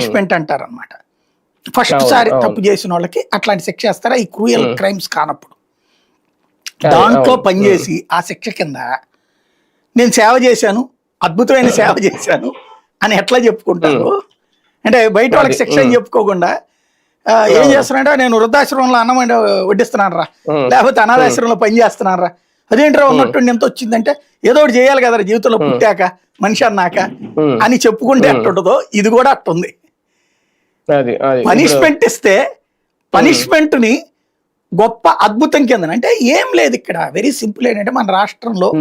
Punishment అంటారు అనమాట first సారి. తప్పు చేసిన వాళ్ళకి అట్లాంటి శిక్ష వేస్తారా ఈ క్రూయల్ Hmm. క్రైమ్స్ కానప్పుడు దాంట్లో. పనిచేసి ఆ శిక్ష కింద నేను సేవ చేశాను అద్భుతమైన సేవ చేశాను అని ఎట్లా చెప్పుకుంటారు అంటే బయట వాళ్ళకి శిక్ష. చెప్పుకోకుండా ఏం అవును. చేస్తున్నాడంటే నేను వృద్ధాశ్రమంలో అన్నం వండి వడ్డిస్తున్నాను రా. లేకపోతే అనాథాశ్రమంలో పని చేస్తున్నాను రా అదేంట్రా ఉన్నట్టుండి ఎంత వచ్చిందంటే ఏదో ఒకటి చేయాలి కదా జీవితంలో పుట్టాక మనిషి అన్నాక. అని చెప్పుకుంటే అట్టుండదో ఇది కూడా అట్టుంది పనిష్మెంట్ ఇస్తే పనిష్మెంట్ని గొప్ప అద్భుతం కింద అంటే ఏం లేదు ఇక్కడ. వెరీ సింపుల్ ఏంటంటే మన రాష్ట్రంలో.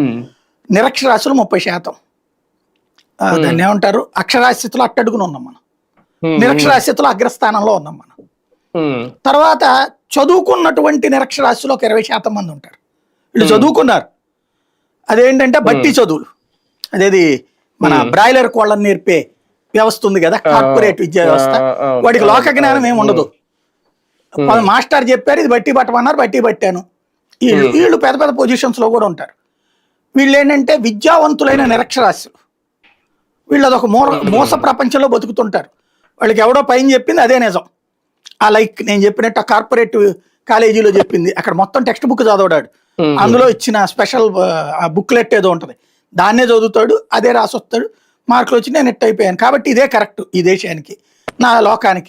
నిరక్షరాస్యులు ముప్పై శాతం. దాన్ని ఏమంటారు? అక్షరాస్యతలో అట్టడుగున ఉన్నాం మనం. నిరక్షరాస్యతలో అగ్రస్థానంలో ఉన్నాం మనం. తర్వాత చదువుకున్నటువంటి నిరక్షరాస్యులు ఒక ఇరవై శాతం మంది ఉంటారు. వీళ్ళు చదువుకున్నారు. అదేంటంటే బట్టి చదువులు. అదేది మన బ్రాయిలర్ కోళ్ళని నేర్పే వ్యవస్థ ఉంది కదా కార్పొరేట్ విద్యా వ్యవస్థ. వాడికి లోక జ్ఞానం ఏమి ఉండదు మాస్టర్ చెప్పారు ఇది బట్టి పట్టమన్నారు బట్టి పట్టాను. వీళ్ళు వీళ్ళు పెద్ద పెద్ద పొజిషన్స్లో కూడా ఉంటారు. వీళ్ళు ఏంటంటే విద్యావంతులైన నిరక్షరాస్యులు. వీళ్ళు అదొక మో మోస ప్రపంచంలో బతుకుతుంటారు. వాళ్ళకి ఎవడో పైన చెప్పింది అదే నిజం. ఆ లైక్ నేను చెప్పినట్టు ఆ కార్పొరేట్ కాలేజీలో చెప్పింది. అక్కడ మొత్తం టెక్స్ట్ బుక్ చదవడాడు. అందులో ఇచ్చిన స్పెషల్ బుక్లెట్ ఏదో ఉంటుంది. దాన్నే చదువుతాడు అదే రాసొస్తాడు. మార్కులు వచ్చి నేను నెట్ అయిపోయాను. కాబట్టి ఇదే కరెక్ట్ ఈ దేశానికి నా లోకానికి.